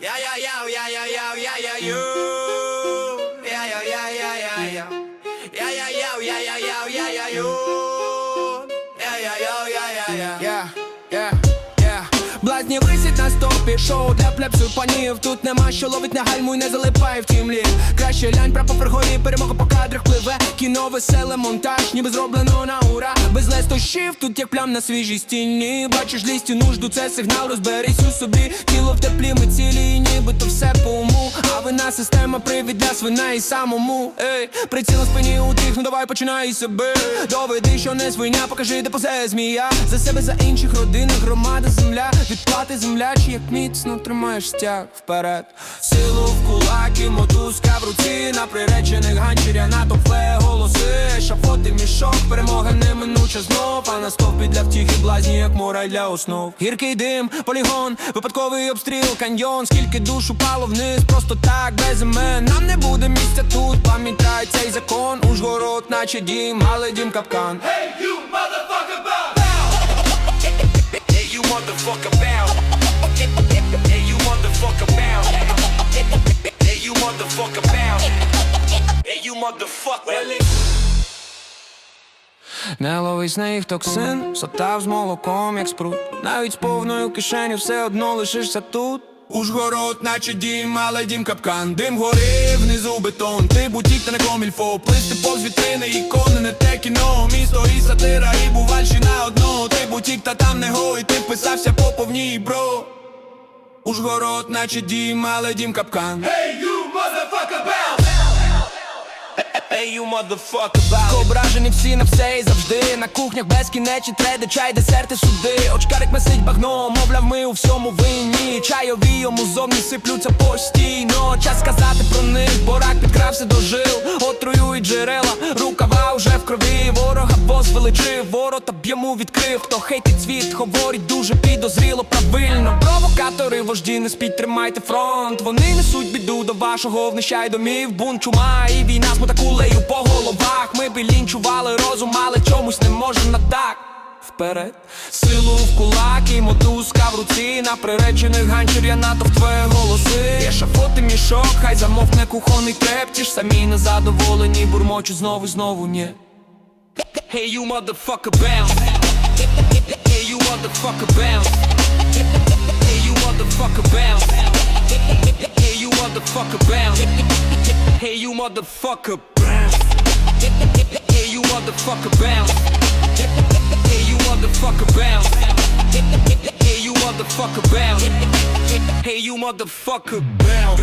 Yeah, yeah, yeah, yeah, yeah, yeah, yeah, yeah, you. Yeah, yeah, yeah, yeah, yeah, yeah. Yeah, yeah, yeah, yeah, yeah, yeah, yeah, yeah, you. Yeah, yeah, yeah, yeah, yeah, yeah. Yeah, yeah. Висять шоу для плепсу панів. Тут нема що ловить на гальму і не залипай в тімлі Краще лянь, прапор пригорі, перемога по кадрах пливе. Кіно веселе, монтаж, ніби зроблено на ура. Без лестощів, тут як плям на свіжій стіні. Бачиш лістю нужду, це сигнал, розберись у собі. Тіло в теплі, ми цілі, нібито все по уму. А вина система привід для свина і самому. Ей, приціл на спині у тих, ну давай починай себе Доведи, що не свиня, покажи, де позе змія. За себе, за інших родинах, громада, земля. Відплати землячі, як міцно тримаєш стяг вперед. Силу в кулаки, мотузка в руці На приречених ганчіря на топле голоси. Шафоти мішок, перемога неминуча знов. А на стовпі для втіхи блазні, як мора для основ. Гіркий дим, полігон, випадковий обстріл, каньйон. Скільки душ упало вниз, просто так, без імен. Нам не буде місця тут, пам'ятай цей закон. Ужгород, наче дім, але дім капкан. Hey, you motherfucker, bow. Hey, you motherfucker, bow. Не ловись на їх токсин, сотав з молоком, як спрут. Навіть з повною кишеню все одно лишишся тут. Ужгород, наче дім, але дім капкан. Дим гори, внизу бетон. Ти бутік та не комільфо. Плисти повз вітрини, ікони, не те кіно. Місто і сатира, і бувальщина одного Ти бутік, та там не го, і ти вписався по повній, бро. Ужгород, наче дім, але дім капкан. Hey, Hey, you motherfucker, bow. Ображені всі на все і завжди. На кухнях безкінечні треди, чай, десерти, суди. Очкарик месить багно, мовляв, ми у всьому винні. Чайові йому зовні сиплються постійно. Час сказати про них, бо рак підкрався до жил. Отруюють джерела, рукава вже в крові. Ворога возвеличив, ворота б йому відкрив. Хто хейтить світ, говорить дуже підозріло, правильно. Провокатори, вожді, не спіть, тримайте фронт. Вони несуть біду вашого внищай домів. Бунт, чума і війна з мотакулею по головах. Ми б і лінчували розум, але чомусь не можем на так Вперед, силу в кулак і мотузка в руці. На приречених ганчір я натовп твої голоси. Є шафоти мішок, хай замовкне кухонний треп. Ті ж самі незадоволені, бурмочуть знову і знову ні. Hey, you motherfucker, bounce. Hey, you motherfucker, bounce. Hey, you motherfucker, bounce. Hey, you motherfucker, bounce. Hey, you motherfucker, bounce. Hey, you motherfucker, bounce. Hey, you motherfucker, bounce. Hey, you motherfucker, bounce. Hey, you motherfucker, bounce.